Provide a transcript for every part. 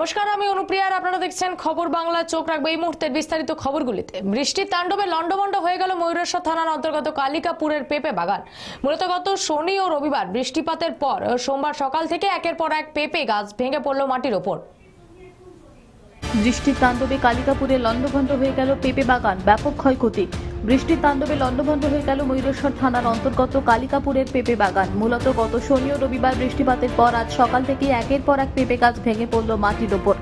নমস্কার, আমি অনুপ্রিয়া আপনারা দেখছেন খবর বাংলা। চোখ রাখবে এই মুহূর্তের বিস্তারিত খবরগুলিতে। বৃষ্টির তাণ্ডবে লন্ডভন্ড হয়ে গেল ময়ূরেশ্বর থানার অন্তর্গত কালিকাপুরের পেঁপে বাগান। মূলত গত শনি ও রবিবার বৃষ্টিপাতের পর সোমবার সকাল থেকে একের পর এক পেঁপে গাছ ভেঙে পড়ল মাটির ওপর। বৃষ্টির তাণ্ডবে কালিকাপুরে লণ্ডভণ্ড হয়ে গেল পেঁপে বাগান। ব্যাপক ক্ষয়ক্ষতি। বৃষ্টির তাণ্ডবে লণ্ডভণ্ড হয়ে গেল ময়ূরেশ্বর থানার অন্তর্গত কালিকাপুরের পেঁপে বাগান। মূলত গত শনি ও রবিবার বৃষ্টিপাতের পর আজ সকাল থেকে একের পর এক পেঁপে গাছ ভেঙে পড়ল মাটির ওপর।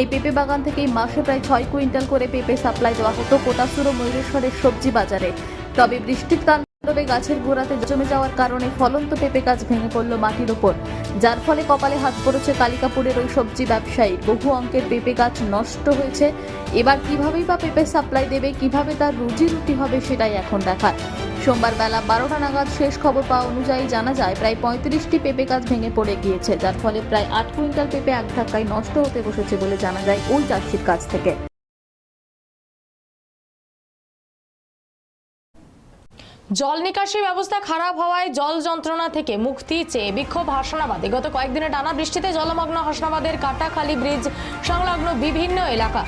এই পেঁপে বাগান থেকেই মাসে প্রায় ছয় কুইন্টাল করে পেঁপে সাপ্লাই দেওয়া হতো কোটাসুর ও ময়ূরেশ্বরের সবজি বাজারে। তবে বৃষ্টির তাণ্ডবে গাছের গোড়াতে জমে যাওয়ার কারণে ফলন্ত পেঁপে গাছ ভেঙে পড়ল মাটির ওপর। যার ফলে কপালে হাত পড়েছে কালিকাপুরের ওই সবজি ব্যবসায়ী। বহু অঙ্কের পেঁপে গাছ নষ্ট হয়েছে। এবার কিভাবেই বা পেঁপে সাপ্লাই দেবে, কীভাবে তার রুজি রুটি হবে সেটাই এখন দেখার। সোমবার বেলা বারোটা নাগাদ শেষ খবর পাওয়া অনুযায়ী জানা যায়, প্রায় পঁয়ত্রিশটি পেঁপে গাছ ভেঙে পড়ে গিয়েছে, যার ফলে প্রায় আট কুইন্টাল পেঁপে এক ধাক্কায় নষ্ট হতে বসেছে বলে জানা যায় ওই চাষির কাছ থেকে। জল নিকাশি ব্যবস্থা খারাপ হওয়ায় জল যন্ত্রণা থেকে মুক্তি চেয়ে বিক্ষোভ হাসনাবাদে। গত কয়েকদিনে টানা বৃষ্টিতে জলমগ্ন হাসনাবাদের কাটাখালী ব্রিজ সংলগ্ন বিভিন্ন এলাকা।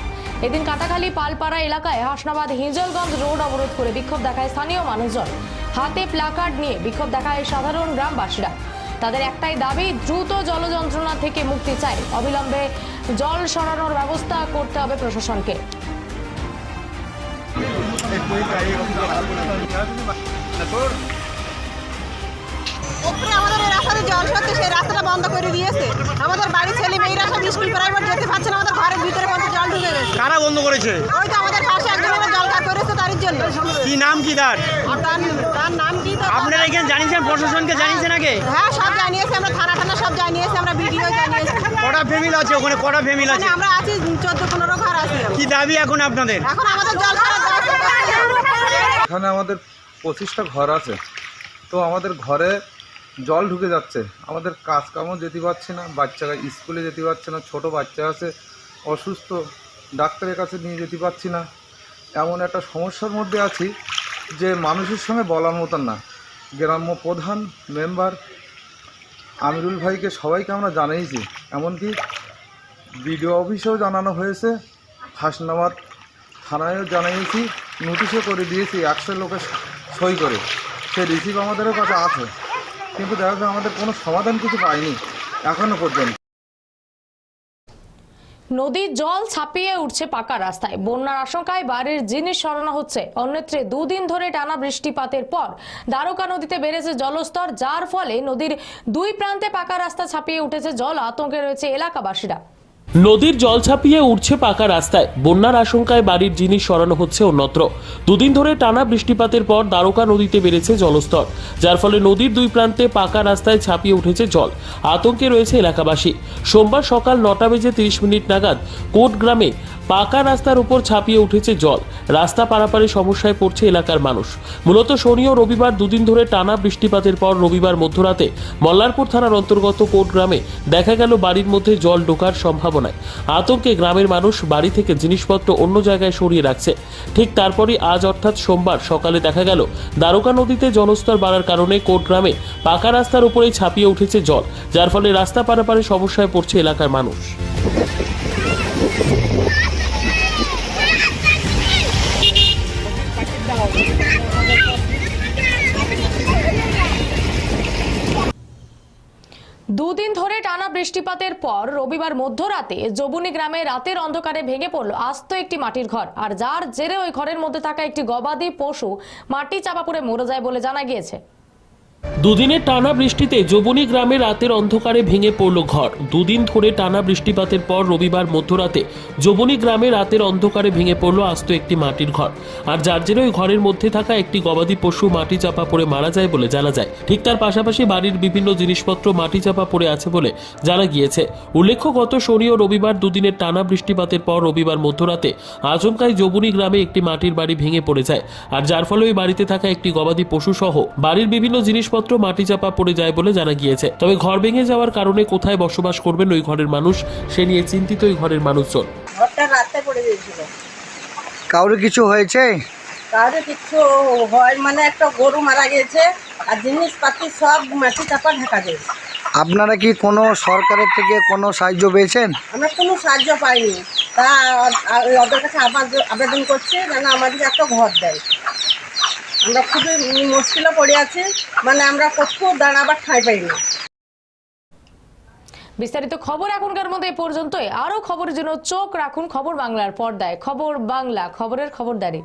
এদিন কাটাখালী পালপাড়া এলাকায় হাসনাবাদ হিজলগঞ্জ রোড অবরোধ করে বিক্ষোভ দেখায় স্থানীয় মানুষজন। হাতে প্লাকার্ড নিয়ে বিক্ষোভ দেখায় সাধারণ গ্রামবাসীরা। তাদের একটাই দাবি, দ্রুত জল যন্ত্রণা থেকে মুক্তি চাই। অবিলম্বে জল সরানোর ব্যবস্থা করতে হবে প্রশাসনকে। উপরে আমাদের রাস্তাতে জল সত্যি সেই রাস্তাটা বন্ধ করে দিয়েছে। আমাদের বাড়ির ছেলে মেয়েরা সব স্কুল প্রাইভেট যেতে পারছে না আমাদের ঘরের ভিতরে কত জল ঢুকে গেছে। কারা বন্ধ করেছে? ওই তো আমাদের পাশে একজনের জল কাজ করেছে তার জন্য। কি নাম কি তার? নাম কি তো আপনারা এখানে জানিয়েছেন প্রশাসনকে জানিয়েছেন আগে? হ্যাঁ সব জানিয়েছে আমরা থানা সব জানিয়েছি আমরা ভিডিও জানিয়েছি। কটা ফ্যামিলি আছে ওখানে? কটা ফ্যামিলি মানে আছে? আমরা আছি চোদ্দ পনেরো ঘর আছি কি দাবি এখন আপনাদের? এখন আমাদের জল। এখানে আমাদের পঁচিশটা ঘর আছে। তো আমাদের ঘরে জল ঢুকে যাচ্ছে। আমাদের কাজ কামও যেতে পারছে না। বাচ্চারা স্কুলে যেতে পারছে না। ছোট বাচ্চা আছে অসুস্থ ডাক্তারের কাছে নিয়ে যেতে পারছি না। এমন একটা সমস্যার মধ্যে আছি যে মানুষের সঙ্গে বলার মতন না। গ্রাম্য প্রধান মেম্বার আমিরুল ভাইকে সবাইকে আমরা জানিয়েছি এমনকি বিডিও অফিসেও জানানো হয়েছে, হাসনাবাদ থানায়ও জানিয়েছি নোটিশও করে দিয়েছি, একশো লোকের সই করে। সে রিসিভ আমাদেরও কাছে আছে, কিন্তু দেখা আমাদের কোনো সমাধান কিছু পাইনি এখনও পর্যন্ত। নদীর জল ছাপিয়ে উঠছে পাকা রাস্তায়। বন্যার আশঙ্কায় বাড়ির জিনিস সরানো হচ্ছে। অন্যত্রে দুদিন ধরে টানা বৃষ্টিপাতের পর দ্বারকা নদীতে বেড়েছে জলস্তর, যার ফলে নদীর দুই প্রান্তে পাকা রাস্তা ছাপিয়ে উঠেছে জল। আতঙ্কে রয়েছে এলাকাবাসীরা। নদীর জল ছাপিয়ে উঠছে পাকা রাস্তায়। বন্যার আশঙ্কায় বাড়ির জিনিস সরানো হচ্ছে অন্যত্র। দুদিন ধরে টানা বৃষ্টিপাতের পর দ্বারকা নদীতে বেড়েছে জলস্তর, যার ফলে নদীর দুই প্রান্তে পাকা রাস্তায় ছাপিয়ে উঠেছে জল। আতঙ্কে রয়েছে এলাকাবাসী। সোমবার সকাল নটা বেজে তিরিশ মিনিট নাগাদ কোট গ্রামে পাকা রাস্তার উপর ছাপিয়ে উঠেছে জল। রাস্তা পারাপারে সমস্যায় পড়ছে এলাকার মানুষ। মূলত শনি ও রবিবার দুদিন ধরে টানা বৃষ্টিপাতের পর রবিবার মধ্যরাতে মল্লারপুর থানার অন্তর্গত কোট গ্রামে দেখা গেল বাড়ির মধ্যে জল ঢোকার সম্ভাবনায় আতঙ্কে গ্রামের মানুষ বাড়ি থেকে জিনিসপত্র অন্য জায়গায় সরিয়ে রাখছে। ঠিক তারপরই আজ অর্থাৎ সোমবার সকালে দেখা গেল, দ্বারকা নদীতে জলস্তর বাড়ার কারণে কোট গ্রামে পাকা রাস্তার উপরেই ছাপিয়ে উঠেছে জল, যার ফলে রাস্তা পারাপারে সমস্যায় পড়ছে এলাকার মানুষ। ধরে টানা বৃষ্টিপাতের পর রবিবার মধ্যরাতে জবুনি গ্রামে রাতের অন্ধকারে ভেঙে পড়ল আস্ত একটি মাটির ঘর। আর যার জেরে ওই ঘরের মধ্যে থাকা একটি গবাদি পশু মাটি চাপা পড়ে মরে যায় বলে জানা গিয়েছে। দুদিনের টানা বৃষ্টিতে জবনি গ্রামে রাতের অন্ধকারে ভেঙে পড়ল ঘর। দুদিন ধরে টানা বৃষ্টিপাতের পর রবিবার মধ্যরাতে জবনি গ্রামে রাতের অন্ধকারে ভেঙে পড়ল আস্ত একটি মাটির ঘর। আর যার জেরে ওই ঘরের মধ্যে থাকা একটি গবাদি পশু মাটি চাপা পড়ে মারা যায় বলে জানা যায়। ঠিক তার পাশাপাশি বাড়ির বিভিন্ন জিনিসপত্র মাটি চাপা পড়ে আছে বলে জানা গিয়েছে। উল্লেখ্য, গত শনি ও রবিবার দুদিনের টানা বৃষ্টিপাতের পর রবিবার মধ্যরাতে আচমকাই জবুনি গ্রামে একটি মাটির বাড়ি ভেঙে পড়ে যায়। আর যার ফলে ওই বাড়িতে থাকা একটি গবাদি পশু সহ বাড়ির বিভিন্ন জিনিসপত্র মাটি চাপা পড়ে যায় বলে জানা গিয়েছে। তবে ঘর ভেঙে যাওয়ার কারণে কোথায় বসবাস করবেন ওই ঘরের মানুষ সে নিয়ে চিন্তিত ওই ঘরের মানুষজন। ঘরটা রাতে পড়ে গিয়েছিল। কারোর কিছু হয়েছে? কারও কিছু হয় মানে একটা গরু মারা গেছে আর জিনিসপাতি সব মাটি চাপা ঢাকা দিয়েছে আপনারা কি কোনো সরকারের থেকে কোনো সাহায্য পেয়েছেন? আমরা কোনো সাহায্য পাইনি। তা ওদের কাছে আবেদ- আবেদন করছি যেন আমাদেরকে একটা ঘর দেয়। আমরা খুবই মুশকিলে পড়ে আছি মানে আমরা কোথাও দাঁড়াবার ঠাঁই পাইনি। বিস্তারিত খবর এখনকার মধ্যে এ পর্যন্তই। আরও খবরের জন্য চোখ রাখুন খবর বাংলার পর্দায়। খবর বাংলা, খবরের খবরদারি।